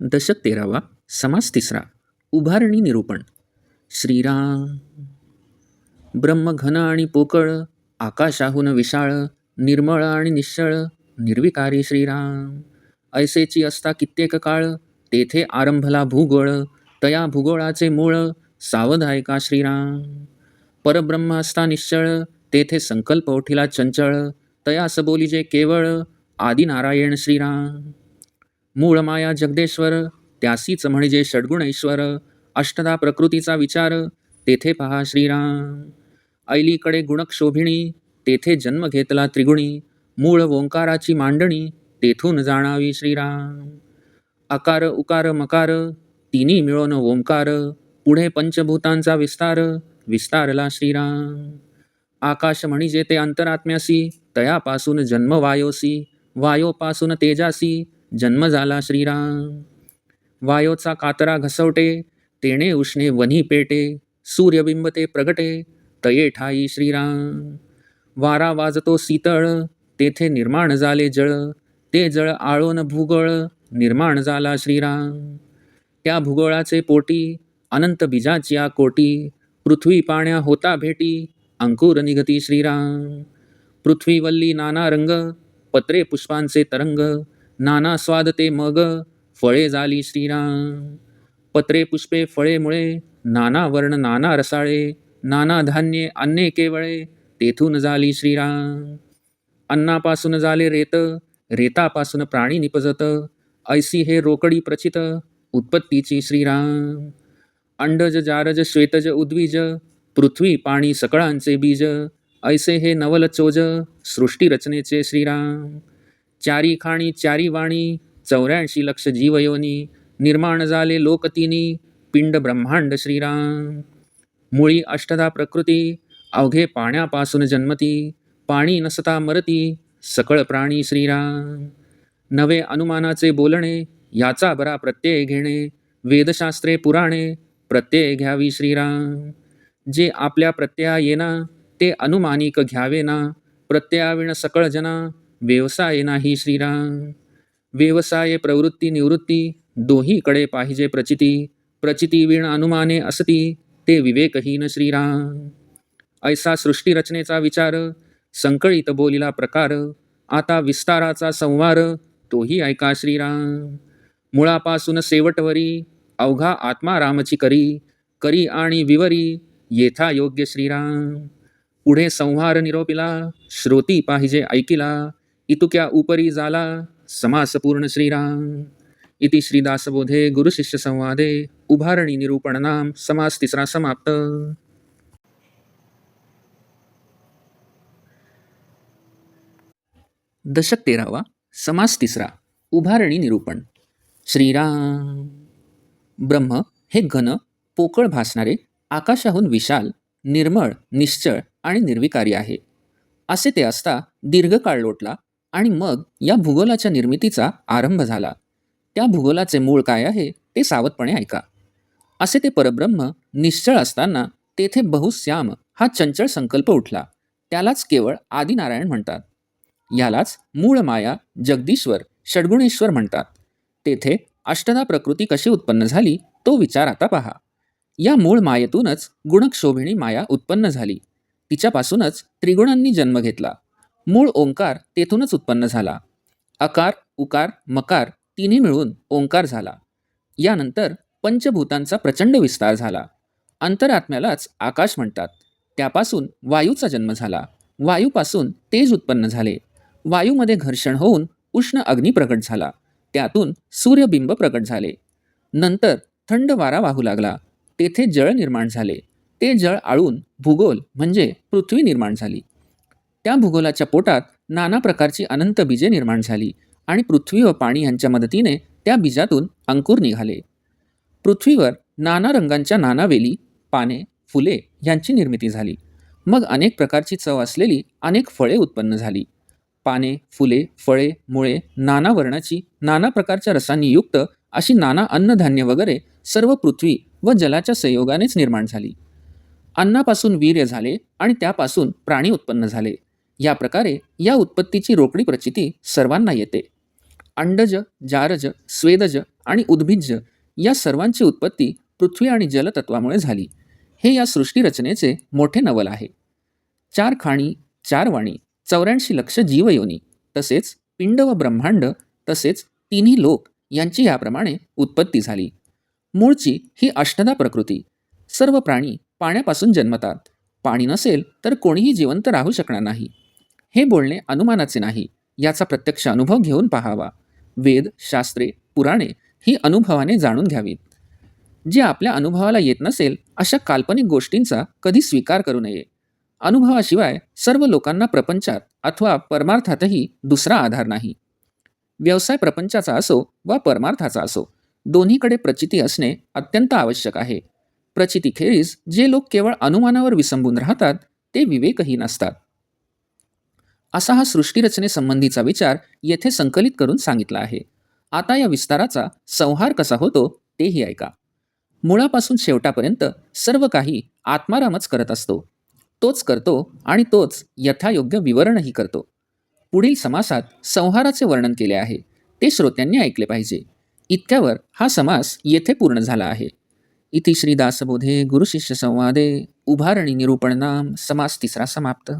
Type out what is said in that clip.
दशक तेरावा समास तिसरा उभारणी निरूपण. श्रीराम. ब्रह्मघन आणि पोकळ आकाशाहून विशाळ निर्मळ आणि निश्चळ निर्विकारी श्रीराम. ऐसेची असता कित्येक काळ तेथे आरंभला भूगोळ तया भूगोळाचे मूळ सावधायका श्रीराम. परब्रह्म असता निश्चळ तेथे संकल्प उठिला चंचळ तया सबोली जे केवळ आदिनारायण श्रीराम. मूळ माया जगदेश्वर त्यासीच म्हणजे षड्गुणेश्वर अष्टदा प्रकृतीचा विचार तेथे पहा श्रीराम. ऐलीकडे गुणक्षोभिणी तेथे जन्म घेतला त्रिगुणी मूळ ओंकाराची मांडणी तेथून जाणावी श्रीराम. अकार उकार मकार तिन्ही मिळून ओंकार पुढे पंचभूतांचा विस्तार विस्तारला श्रीराम. आकाश म्हणजे ते अंतरात्म्यासी तयापासून जन्म वायोसी वायोपासून तेजासी जन्म झाला श्रीराम. वायोचा कातरा घसवटे तेणे उष्णे वनी पेटे सूर्यबिंब ते प्रगटे तये ठाई श्रीराम. वारा वाजतो शीतळ तेथे निर्माण झाले जळ ते जळ आळोन भूगोळ निर्माण झाला श्रीराम. त्या भूगोळाचे पोटी अनंत बीजाचिया कोटी पृथ्वी पाण्या होता भेटी अंकुर निघती श्रीराम. पृथ्वी वल्ली नाना रंग पत्रे पुष्पांचे तरंग नाना स्वाद ते मग फळे झाली श्रीराम. पत्रे पुष्पे फळे मुळे नाना वर्ण नाना रसाळे नाना धान्ये अन्ने केवळे तेथून झाली श्रीराम. अन्नापासून झाले रेत रेतापासून प्राणी निपजत ऐसी हे रोकडी प्रचित उत्पत्तीची श्रीराम. अंडज जारज श्वेतज उद्विज पृथ्वी पाणी सकळांचे बीज ऐसे हे नवल चोज सृष्टी रचनेचे श्रीराम. चारी खाणी चारी वाणी चौऱ्याऐंशी लक्ष जीवयोनी निर्माण झाले लोकतिनी पिंड ब्रह्मांड श्रीराम. मुळी अष्टदा प्रकृती अवघे पाण्यापासून जन्मती पाणी नसता मरती सकळ प्राणी श्रीराम. नवे अनुमानाचे बोलणे याचा बरा प्रत्यय घेणे वेदशास्त्रे पुराणे प्रत्यय घ्यावी श्रीराम. जे आपल्या प्रत्यया येना ते अनुमानिक घ्यावे ना प्रत्ययाविण सकळ जना व्यवसाय नाही श्रीराम. व्यवसाय प्रवृत्ती निवृत्ती दोहीकडे पाहिजे प्रचिती. प्रचिती विण अनुमाने असती ते विवेकहीन श्रीराम. ऐसा सृष्टीरचनेचा विचार संकळित बोलिला प्रकार आता विस्ताराचा संवार तोही ऐका श्रीराम. मुळापासून सेवटवरी अवघा आत्मा रामची करी करी आणि विवरी येथा योग्य श्रीराम. पुढे संहार निरोपिला श्रोती पाहिजे ऐकिला इतुक्या उपरी जाला? समास पूर्ण श्रीराम। इति श्रीदासबोधे गुरुशिष्य संवादे। उभारणी निरूपण नाम समास तिसरा समाप्त। दशक तेरावा समास तिसरा उभारणी निरूपण। श्रीराम। ब्रह्म हे घन पोकळ भासणारे आकाशाहून विशाल निर्मळ निश्चळ आणि निर्विकारी आहे. असे ते असता दीर्घकाळ लोटला आणि मग या भूगोलाच्या निर्मितीचा आरंभ झाला. त्या भूगोलाचे मूळ काय आहे ते सावधपणे ऐका. असे ते परब्रह्म निश्चळ असताना तेथे बहुश्याम हा चंचल संकल्प उठला. त्यालाच केवळ आदिनारायण म्हणतात. यालाच मूळ माया जगदीश्वर षडगुणेश्वर म्हणतात. तेथे अष्टदा प्रकृती कशी उत्पन्न झाली तो विचार आता पहा. या मूळ मायेतूनच गुणक्षोभिणी माया उत्पन्न झाली. तिच्यापासूनच त्रिगुणांनी जन्म घेतला. मूळ ओंकार तेथूनच उत्पन्न झाला. अकार उकार मकार तिन्ही मिळून ओंकार झाला. यानंतर पंचभूतांचा प्रचंड विस्तार झाला. अंतरात्म्यालाच आकाश म्हणतात. त्यापासून वायूचा जन्म झाला. वायूपासून तेज उत्पन्न झाले. वायूमध्ये घर्षण होऊन उष्ण अग्नी प्रकट झाला. त्यातून सूर्यबिंब प्रकट झाले. नंतर थंड वारा वाहू लागला. तेथे जळ निर्माण झाले. ते जळ आळून भूगोल म्हणजे पृथ्वी निर्माण झाली. त्या भूगोलाच्या पोटात नाना प्रकारची अनंत बीजे निर्माण झाली आणि पृथ्वी व पाणी यांच्या मदतीने त्या बीजातून अंकुर निघाले. पृथ्वीवर नाना रंगांच्या नाना वेली पाने फुले यांची निर्मिती झाली. मग अनेक प्रकारची चव असलेली अनेक फळे उत्पन्न झाली. पाने फुले फळे मुळे नाना वर्णाची नाना प्रकारच्या रसांनी युक्त अशी नाना अन्नधान्य वगैरे सर्व पृथ्वी व जलाच्या संयोगानेच निर्माण झाली. अन्नापासून वीर्य झाले आणि त्यापासून प्राणी उत्पन्न झाले. या प्रकारे या उत्पत्तीची रोकडी प्रचिती सर्वांना येते. अंडज जारज स्वेदज आणि उद्भिज्ज या सर्वांची उत्पत्ती पृथ्वी आणि जलतत्वामुळे झाली. हे या सृष्टीरचनेचे मोठे नवल आहे. चार खाणी चार वाणी चौऱ्याऐंशी लक्ष जीवयोनी तसेच पिंड व ब्रह्मांड तसेच तिन्ही लोक यांची याप्रमाणे उत्पत्ती झाली. मूळची ही अष्टदा प्रकृती सर्व प्राणी पाण्यापासून जन्मतात. पाणी नसेल तर कोणीही जिवंत राहू शकणार नाही. हे बोलणे अनुमानाचे नाही याचा प्रत्यक्ष अनुभव घेऊन पाहावा. वेद शास्त्रे पुराणे ही अनुभवाने जाणून घ्यावीत. जे आपल्या अनुभवाला येत नसेल अशा काल्पनिक गोष्टींचा कधी स्वीकार करू नये. अनुभवाशिवाय सर्व लोकांना प्रपंचात अथवा परमार्थातही दुसरा आधार नाही. व्यवसाय प्रपंचाचा असो वा परमार्थाचा असो दोन्हीकडे प्रचिती असणे अत्यंत आवश्यक आहे. प्रचितीखेरीज जे लोक केवळ अनुमानावर विसंबून राहतात ते विवेकहीन असतात. असा हा सृष्टीरचनेसंबंधीचा विचार येथे संकलित करून सांगितला आहे. आता या विस्ताराचा संहार कसा होतो तेही ऐका. मुळापासून शेवटापर्यंत सर्व काही आत्मारामच करत असतो. तोच करतो आणि तोच यथायोग्य विवरणही करतो. पुढील समासात संहाराचे वर्णन केले आहे. ते श्रोत्यांनी ऐकले पाहिजे. इतक्यावर हा समास येथे पूर्ण झाला आहे. इति श्रीदासबोधे गुरुशिष्य संवादे उभारणी निरूपण नाम समास तिसरा समाप्त.